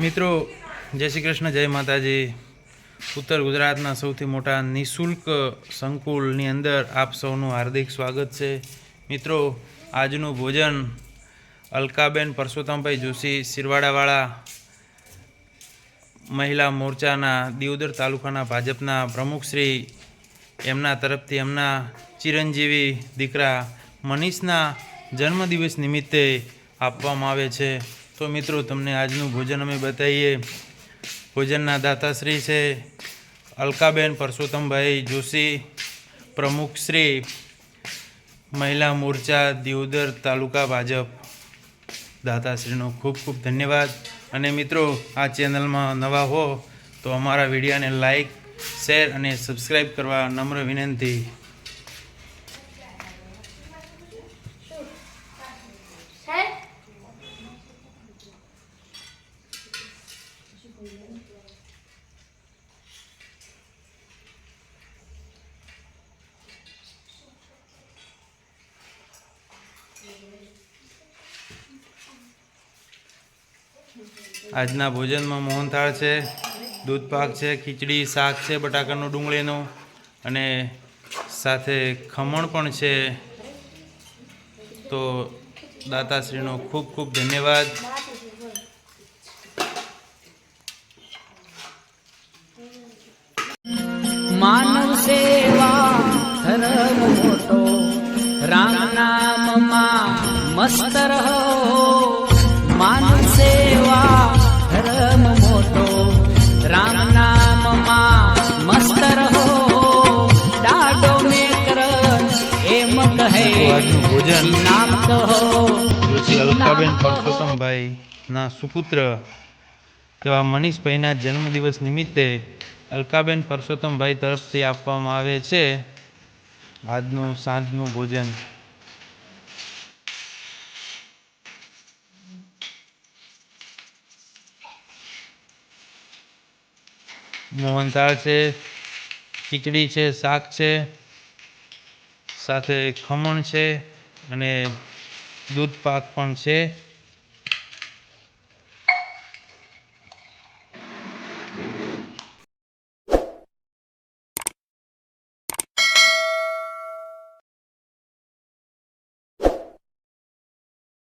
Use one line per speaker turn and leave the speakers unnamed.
મિત્રો, જય શ્રી કૃષ્ણ, જય માતાજી. ઉત્તર ગુજરાતના સૌથી મોટા નિઃશુલ્ક સંકુલની અંદર આપ સૌનું હાર્દિક સ્વાગત છે. મિત્રો, આજનું ભોજન અલકાબેન પરસોત્તમભાઈ જોશી શિરવાડાવાળા મહિલા મોરચાના દિયોદર તાલુકાના ભાજપના પ્રમુખશ્રી એમના તરફથી એમના ચિરંજીવી દીકરા મનીષના જન્મદિવસ નિમિત્તે આપવામાં આવે છે. તો મિત્રો, તમને આજનું ભોજન અમે બતાવીએ. ભોજનના દાતાશ્રી છે અલકાબેન પરસોત્તમભાઈ જોશી પ્રમુખશ્રી મહિલા મોરચા દિયોદર તાલુકા ભાજપ. દાતાશ્રીનો ખૂબ ખૂબ ધન્યવાદ. અને મિત્રો, આ ચેનલમાં નવા હો તો અમારા વિડીયાને લાઈક, શેર અને સબસ્ક્રાઈબ કરવા નમ્ર વિનંતી. આજના ભોજનમાં મોહનથાળ છે, દૂધ પાક છે, ખીચડી, શાક છે, બટાકાનું ડુંગળીનું અને સાથે ખમણ પણ છે. તો દાતાશ્રીનો ખૂબ ખૂબ ધન્યવાદ.
માનવ સેવા ધર્મ મોટો રામ નામમાં મસ્ત રહો. માનવ સેવા ધર્મ મોટો રામ નામમાં મસ્ત રહો. ડાડો મેકર એમ કહે
ભોજન.
નામ કહો
અલકાબેન પરસોત્તમભાઈ ના સુપુત્ર એવા મનીષભાઈના જન્મદિવસ નિમિત્તે અલકાબેન પરસોત્તમભાઈ તરફથી આપવામાં આવે છે. આજનું સાંજનું ભોજન. મોહનથાળ છે, ખીચડી છે, શાક છે, સાથે ખમણ છે અને દૂધ પાક પણ છે.